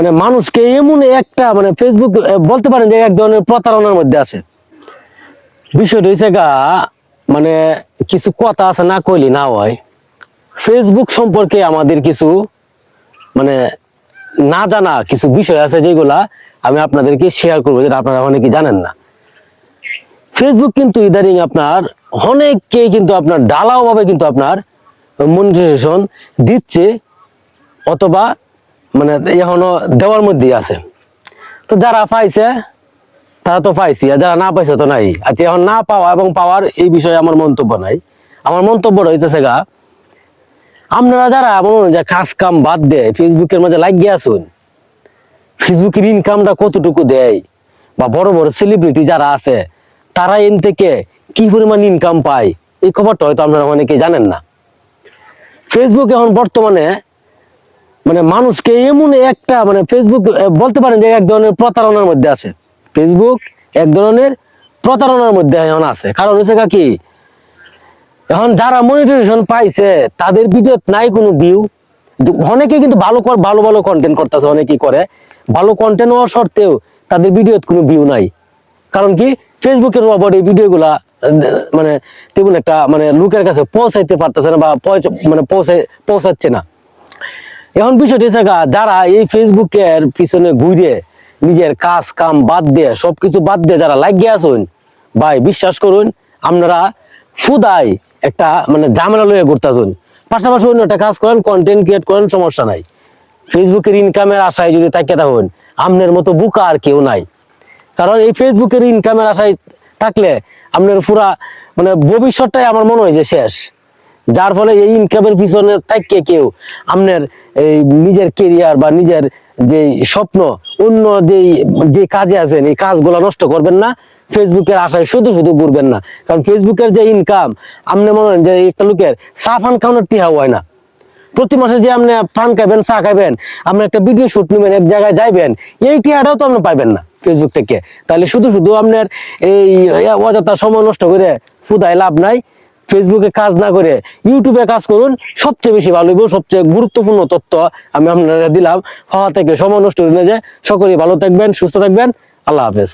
মানে মানুষকে এমন একটা মানে ফেসবুক বলতে পারেন যে এক ধরনের প্রতারণার মধ্যে আছে। বিষয়টা হয়েছে গা মানে কিছু কথা আছে না কইলি না হয়। ফেসবুক সম্পর্কে আমাদের কিছু মানে না জানা কিছু বিষয় আছে যেগুলা আমি আপনাদেরকে শেয়ার করব, যেটা আপনারা অনেকে জানেন না। ফেসবুক কিন্তু ইদারিং আপনার অনেককেই কিন্তু আপনার ডালাও ভাবে কিন্তু আপনার মনিটাইজেশন দিচ্ছে, অথবা মানে এখনও দেওয়ার মধ্যেই আছে। তো যারা পাইছে, তারা তো পাইছি, আর যারা না পাইছে তো নাই। আচ্ছা এখন না পাওয়া এবং পাওয়ার এই বিষয়ে আমার মন্তব্য নাই। আমার মন্তব্য রয়েছে গা, আপনারা যারা মনে যে কাজ কাম বাদ দেয় ফেসবুকের মাঝে লাগিয়ে আসুন ফেসবুকের ইনকামটা কতটুকু দেয়, বা বড় বড় সেলিব্রিটি যারা আছে, তারা এন থেকে কি পরিমাণ ইনকাম পায়, এই খবরটা হয়তো আপনারা অনেকে জানেন না। ফেসবুক এখন বর্তমানে মানে মানুষকে এমন একটা মানে ফেসবুক বলতে পারেন যে এক ধরনের প্রতারণার মধ্যে আছে। ফেসবুক এক ধরনের প্রতারণার মধ্যে এখন আছে। কারণ হচ্ছে কি এখন যারা মনিটাইজেশন পাইছে তাদের ভিডিও নাই কোনো ভিউ অনেকে কিন্তু ভালো ভালো ভালো কন্টেন্ট করতেছে অনেকেই করে। ভালো কন্টেন্ট হওয়ার সত্ত্বেও তাদের ভিডিও কোনো ভিউ নাই। কারণ কি ফেসবুকের রবট এই ভিডিওগুলা আহ, মানে তেমন একটা মানে লোকের কাছে পৌঁছাইতে পারতেছে না বা পৌঁছ- মানে পৌঁছাই পৌঁছাচ্ছে না। এখন বিষয়টি থাকা, যারা এই ফেসবুকের পিছনে ঘুরে নিজের কাজ, কাম বাদ দিয়ে, সবকিছু বাদ দিয়ে যারা লাগিয়ে আসুন ভাই বিশ্বাস করুন, আপনারা ফুদাই একটা মানে ঝামেলা লয়ে ঘুরতেছুন পাশাপাশি অন্য একটা কাজ করেন কন্টেন্ট ক্রিয়েট করেন, সমস্যা নাই। ফেসবুকের ইনকামের আশায় যদি তাকিয়ে থাকুন, আপনার মতো বুকা আর কেউ নাই। কারণ এই ফেসবুকের ইনকামের আশায় থাকলে আপনার পুরা মানে ভবিষ্যৎটাই আমার মনে হয় যে শেষ। যার ফলে এই ইনকামের পিছনে থাকে কেউ। আপনার এই নিজের কেরিয়ার বা নিজের যে স্বপ্ন, অন্য যে যে কাজে আছেন, এই কাজগুলো নষ্ট করবেন না। ফেসবুকের আশায় শুধু শুধু ঘুরবেন না। কারণ ফেসবুকের যে ইনকাম আপনি মনে হয় যে একটা লোকের সাফান খাওয়ানোর টিহা হয় না। প্রতি মাসে যে আপনি পান খাবেন, চা খাবেন, আপনি একটা ভিডিও শুট নেবেন, এক জায়গায় যাইবেন, এই টিয়াটাও তো আপনি পাইবেন না ফেসবুক থেকে। তাহলে শুধু শুধু আপনার এই অযথা সময় নষ্ট করে ফুদায় লাভ নাই। ফেসবুকে কাজ না করে ইউটিউবে কাজ করুন, সবচেয়ে বেশি ভালো হইব, সবচেয়ে গুরুত্বপূর্ণ তথ্য আমি আপনারা দিলাম। হওয়া থেকে সময় নষ্ট হয়ে যায় সকলেই ভালো থাকবেন, সুস্থ থাকবেন। আল্লাহ হাফেজ।